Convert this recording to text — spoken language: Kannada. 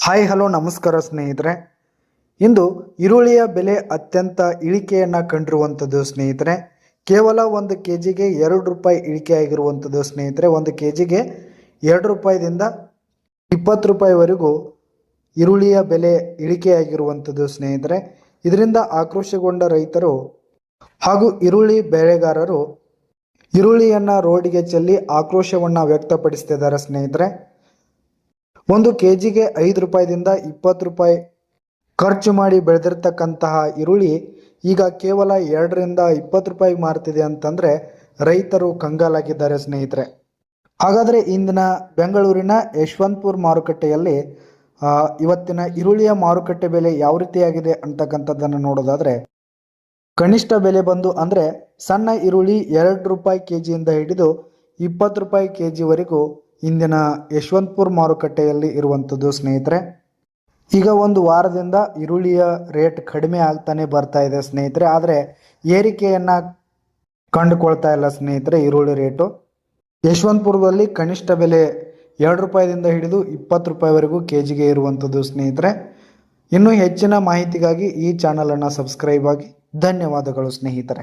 ಹಾಯ್, ಹಲೋ, ನಮಸ್ಕಾರ ಸ್ನೇಹಿತರೆ. ಇಂದು ಈರುಳ್ಳಿಯ ಬೆಲೆ ಅತ್ಯಂತ ಇಳಿಕೆಯನ್ನು ಕಂಡಿರುವಂಥದ್ದು ಸ್ನೇಹಿತರೆ. ಕೇವಲ ಒಂದು ಕೆ ಜಿಗೆ ಎರಡು ರೂಪಾಯಿ ಇಳಿಕೆ ಆಗಿರುವಂಥದ್ದು ಸ್ನೇಹಿತರೆ. ಒಂದು ಕೆ ಜಿಗೆ ಎರಡು ರೂಪಾಯಿದಿಂದ ಇಪ್ಪತ್ತು ರೂಪಾಯಿವರೆಗೂ ಈರುಳ್ಳಿಯ ಬೆಲೆ ಇಳಿಕೆಯಾಗಿರುವಂಥದ್ದು ಸ್ನೇಹಿತರೆ. ಇದರಿಂದ ಆಕ್ರೋಶಗೊಂಡ ರೈತರು ಹಾಗೂ ಈರುಳ್ಳಿ ಬೆಳೆಗಾರರು ಈರುಳ್ಳಿಯನ್ನು ರೋಡಿಗೆ ಚೆಲ್ಲಿ ಆಕ್ರೋಶವನ್ನು ವ್ಯಕ್ತಪಡಿಸ್ತಿದ್ದಾರೆ ಸ್ನೇಹಿತರೆ. ಒಂದು ಕೆ ಜಿಗೆ ಐದು ರೂಪಾಯಿದಿಂದ ಇಪ್ಪತ್ತು ರೂಪಾಯಿ ಖರ್ಚು ಮಾಡಿ ಬೆಳೆದಿರ್ತಕ್ಕಂತಹ ಈರುಳ್ಳಿ ಈಗ ಕೇವಲ ಎರಡರಿಂದ ಇಪ್ಪತ್ತು ರೂಪಾಯಿ ಮಾರ್ತಿದೆ ಅಂತಂದರೆ ರೈತರು ಕಂಗಾಲಾಗಿದ್ದಾರೆ ಸ್ನೇಹಿತರೆ. ಹಾಗಾದರೆ ಇಂದಿನ ಬೆಂಗಳೂರಿನ ಯಶವಂತಪುರ ಮಾರುಕಟ್ಟೆಯಲ್ಲಿ ಇವತ್ತಿನ ಈರುಳ್ಳಿಯ ಮಾರುಕಟ್ಟೆ ಬೆಲೆ ಯಾವ ರೀತಿಯಾಗಿದೆ ಅಂತಕ್ಕಂಥದ್ದನ್ನು ನೋಡೋದಾದರೆ, ಕನಿಷ್ಠ ಬೆಲೆ ಬಂದು ಅಂದರೆ ಸಣ್ಣ ಈರುಳ್ಳಿ ಎರಡು ರೂಪಾಯಿ ಕೆ ಜಿಯಿಂದ ಹಿಡಿದು ಇಪ್ಪತ್ತು ರೂಪಾಯಿ ಕೆ ಜಿವರೆಗೂ ಇಂದಿನ ಯಶವಂತಪುರ ಮಾರುಕಟ್ಟೆಯಲ್ಲಿ ಇರುವಂಥದ್ದು ಸ್ನೇಹಿತರೆ, ಈಗ ಒಂದು ವಾರದಿಂದ ಈರುಳ್ಳಿಯ ರೇಟ್ ಕಡಿಮೆ ಆಗ್ತಾನೆ ಬರ್ತಾ ಇದೆ ಸ್ನೇಹಿತರೆ. ಆದರೆ ಏರಿಕೆಯನ್ನು ಕಂಡುಕೊಳ್ತಾ ಇಲ್ಲ ಸ್ನೇಹಿತರೆ ಈರುಳ್ಳಿ ರೇಟು. ಯಶವಂತಪುರದಲ್ಲಿ ಕನಿಷ್ಠ ಬೆಲೆ ಎರಡು ರೂಪಾಯಿದಿಂದ ಹಿಡಿದು ಇಪ್ಪತ್ತು ರೂಪಾಯಿವರೆಗೂ ಕೆ ಜಿಗೆ ಇರುವಂಥದ್ದು ಸ್ನೇಹಿತರೆ. ಇನ್ನೂ ಹೆಚ್ಚಿನ ಮಾಹಿತಿಗಾಗಿ ಈ ಚಾನಲನ್ನು ಸಬ್ಸ್ಕ್ರೈಬ್ ಆಗಿ ಧನ್ಯವಾದಗಳು ಸ್ನೇಹಿತರೆ.